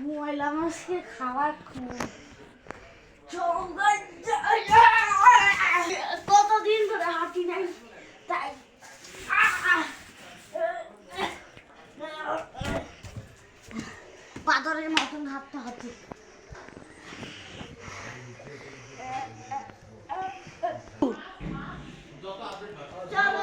ময়লা মাছকে খাবার কতদিন ধরে হাঁটি নাই তাই। পাথরের মতন হাঁটতে হাঁটতে। চলো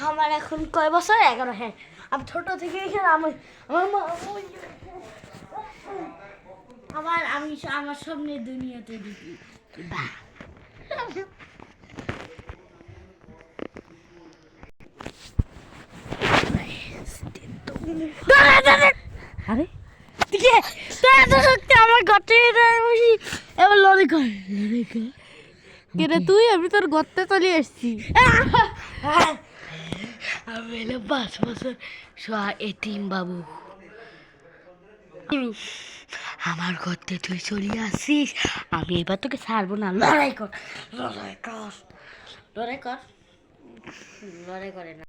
আমার এখন কয় বছর? এগারো হ্যাঁ। আমি ছোট থেকে এখানে আমি আমার মা ওই- আমি আমার সামনে দুনিয়াতে দেখি আরে। দিকে তোরা তো সত্যি আমার গর্তে বসি এবার লড়াই কর। লড়াই কর। কেরে তুই? আমি তোর গর্তে চলে এসছি আমি পাঁচ বছর সোয়া এতিম বাবু। আমার ঘরতে তুই চলে আসিস, আমি এবার তোকে ছাড়বো না। লড়াই কর লড়াই কর লড়াই কর, লড়াই করে না।